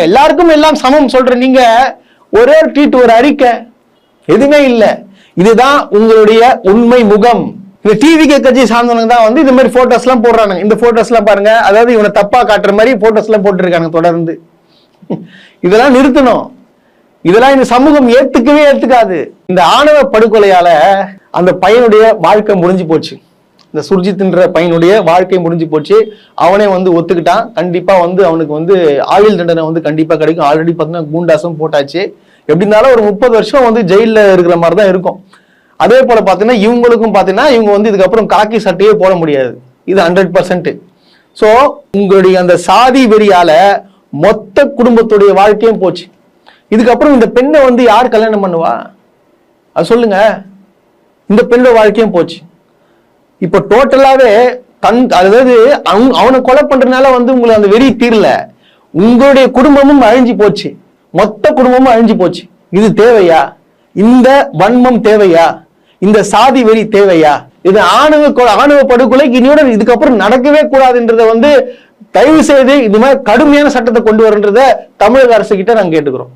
எல்லாருக்கும் எல்லாம் சமம் சொல்ற நீங்க ஒரே ஒரு ட்வீட் ஒரு அறிக்கை எதுவுமே இல்லை. இதுதான் உங்களுடைய உண்மை முகம். இந்த டிவி கட்சி சார்ந்தவங்க தான் வந்து இந்த மாதிரி போட்டோஸ் எல்லாம் போடுறாங்க இந்த போட்டோஸ் எல்லாம் பாருங்க. அதாவது இவனை தப்பா காட்டுற மாதிரி போட்டோஸ் எல்லாம் போட்டுருக்காங்க தொடர்ந்து. இதெல்லாம் நிறுத்தணும். இதெல்லாம் இந்த சமூகம் ஏத்துக்கவே ஏத்துக்காது. இந்த ஆணவ படுகொலையால அந்த பையனுடைய வாழ்க்கை முடிஞ்சு போச்சு. இந்த சுர்ஜித்ன்ற பையனுடைய வாழ்க்கை முடிஞ்சு போச்சு. அவனே வந்து ஒத்துக்கிட்டான். கண்டிப்பா வந்து அவனுக்கு வந்து ஆயுள் தண்டனை வந்து கண்டிப்பா கிடைக்கும். ஆல்ரெடி பார்த்தீங்கன்னா கூண்டாசம் போட்டாச்சு. எப்படி இருந்தாலும் ஒரு முப்பது வருஷம் வந்து ஜெயிலில் இருக்கிற மாதிரி தான் இருக்கும். அதே போல பார்த்தீங்கன்னா இவங்களுக்கும் பார்த்தீங்கன்னா இவங்க வந்து இதுக்கப்புறம் காக்கி சட்டையே போட முடியாது. இது ஹண்ட்ரட் பர்சன்ட் ஸோ உங்களுடைய அந்த சாதி வெறியால மொத்த குடும்பத்துடைய வாழ்க்கையும் போச்சு. இதுக்கப்புறம் இந்த பெண்ணை வந்து யார் கல்யாணம் பண்ணுவா? அது சொல்லுங்க. இந்த பெண்ணோட வாழ்க்கையும் போச்சு. இப்போ டோட்டலாவே தன் அதாவது அவன் அவனை கொலை பண்றதுனால வந்து உங்களை அந்த வெறி தீரல. உங்களுடைய குடும்பமும் அழிஞ்சு போச்சு. மொத்த குடும்பமும் அழிஞ்சு போச்சு. இது தேவையா? இந்த வன்மம் தேவையா? இந்த சாதி வெறி தேவையா? இது ஆணவ கொ- ஆணவ படுகொலைக்கு இனியோட இதுக்கப்புறம் நடக்கவே கூடாதுன்றத வந்து தயவு செய்து இது மாதிரி கடுமையான சட்டத்தை கொண்டு வரன்றத தமிழக அரசு கிட்ட நாங்கள் கேட்டுக்கிறோம்.